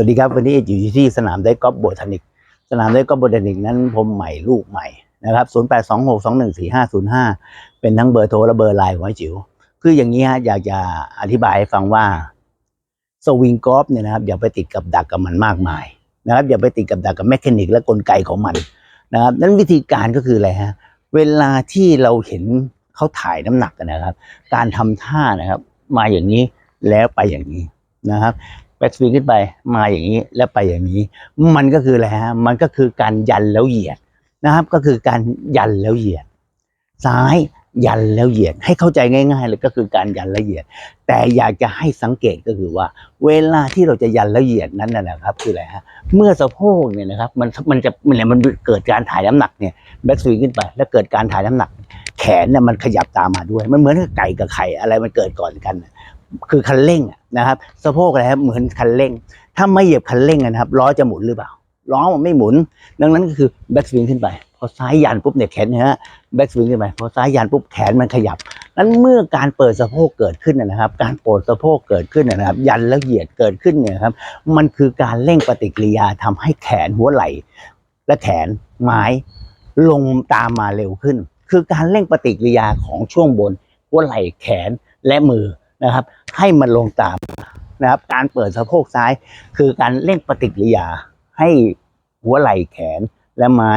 วัสดีครับวันนี้อยู่ที่สนามได้กอล์ฟโบทานิก สนามได้กอล์ฟโบทานิกนั้นผมใหม่ลูกใหม่นะครับ 0826214505 เป็นทั้งเบอร์โทรและเบอร์ไลน์ของไอจิ๋วคืออย่างนี้ฮะอยากจะอธิบายให้ฟังว่าสวิงกอล์ฟเนี่ยนะครับอย่าไปติดกับดักกับมันมากมายนะครับอย่าไปติดกับดักกับแมคานิกและกลไกของมันนะครับนั้นวิธีการก็คืออะไรฮะเวลาที่เราเห็นเขาถ่ายน้ำหนักนนะครับ การทำท่านะครับ มาอย่างนี้แล้วไปอย่างนี้นะครับ แบ็กสวิงขึ้นไปมาอย่างนี้แล้วไปอย่างนี้ มันก็คืออะไรฮะมันก็คือการยันแล้วเหยียดนะครับ ก็คือการยันแล้วเหยียด ซ้ายยันแล้วเหยียดให้เข้าใจง่าย ๆ เลยก็คือการยันแล้วเหยียด แต่อยากจะให้สังเกตก็คือว่า เวลาที่เราจะยันแล้วเหยียดนั้นนะนะครับ คืออะไรฮะเมื่อสะโพกเนี่ยนะครับมันมันจะมันเนี่ยมันเกิดการถ่ายน้ำหนักเนี่ยแบ็กสวิงขึ้นไป แล้วเกิดการถ่ายน้ำหนัก แขนเนี่ยมันขยับตามมาด้วย มันเหมือนกับไก่กับไข่อะไรมันเกิดก่อนกัน คือคันเร่งนะครับสะโพกอะไรครับเหมือนคันเร่ง ถ้าไม่เหยียบคันเร่งนะครับล้อจะหมุนหรือเปล่าล้อมันไม่หมุน ดังนั้นก็คือแบ็กสวิงขึ้นไป พอซ้ายยันปุ๊บเนี่ยแขนนี่ยฮะแบ็กสวิงขึ้นไปพอซ้ายยันปุ๊บแขนมันขยับนั้นเมื่อการเปิดสะโพกเกิดขึ้นนะครับ การเปิดสะโพกเกิดขึ้นนะครับ ยันแล้วเหยียดเกิดขึ้นเนี่ยครับ มันคือการเร่งปฏิกิริยาทำให้แขนหัวไหล่ และแขนไม้ลงตามมาเร็วขึ้น คือการเร่งปฏิกิริยาของช่วงบนหัวไหล่แขนและมือ นะครับ ให้มันลงตามนะครับ การเปิดสะโพกซ้าย คือการเร่งปฏิกิริยาให้หัวไหล่แขนและไม้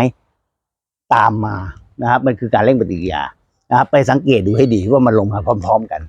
ตามมานะครับ มันคือการเร่งปฏิกิริยานะครับ ไปสังเกตดูให้ดีว่ามันลงมาพร้อม ๆ กัน